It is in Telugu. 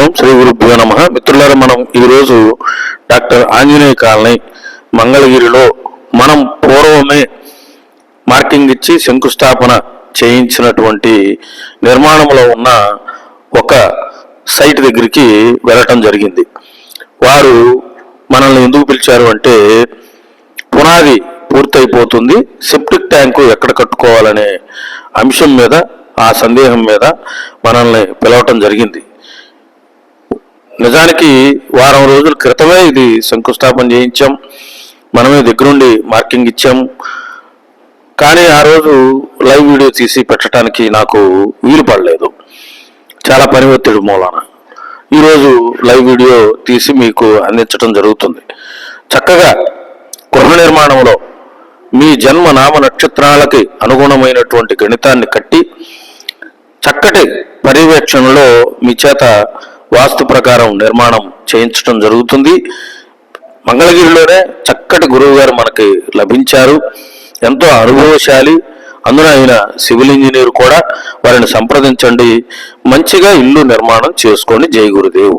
ఓం శ్రీ గురుభ్యో నమ. మిత్రులారా మనం ఈరోజు డాక్టర్ ఆంజనేయ కాలనీ మంగళగిరిలో మనం పూర్వమే మార్కింగ్ ఇచ్చి శంకుస్థాపన చేయించినటువంటి నిర్మాణంలో ఉన్న ఒక సైట్ దగ్గరికి వెళ్ళటం జరిగింది. వారు మనల్ని ఎందుకు పిలిచారు అంటే పునాది పూర్తయిపోతుంది సెప్టిక్ ట్యాంకు ఎక్కడ కట్టుకోవాలనే అంశం మీద ఆ సందేహం మీద మనల్ని పిలవటం జరిగింది. నిజానికి వారం రోజుల క్రితమే ఇది శంకుస్థాపన చేయించాం. మనమే దగ్గరుండి మార్కింగ్ ఇచ్చాం. కానీ ఆ రోజు లైవ్ వీడియో తీసి పెట్టడానికి నాకు వీలు పడలేదు. చాలా పని ఒత్తిడి మూలాన. ఈరోజు లైవ్ వీడియో తీసి మీకు అందించడం జరుగుతుంది. చక్కగా గృహ నిర్మాణంలో మీ జన్మ నామ నక్షత్రాలకి అనుగుణమైనటువంటి గణితాన్ని కట్టి చక్కటి పర్యవేక్షణలో మీ చేత వాస్తు ప్రకారం నిర్మాణం చేయించడం జరుగుతుంది. మంగళగిరిలోనే చక్కటి గురువు గారు మనకి లభించారు. ఎంతో అనుభవశాలి. అందున ఆయన సివిల్ ఇంజనీర్ కూడా. వారిని సంప్రదించండి. మంచిగా ఇల్లు నిర్మాణం చేసుకోండి. జై గురుదేవ్.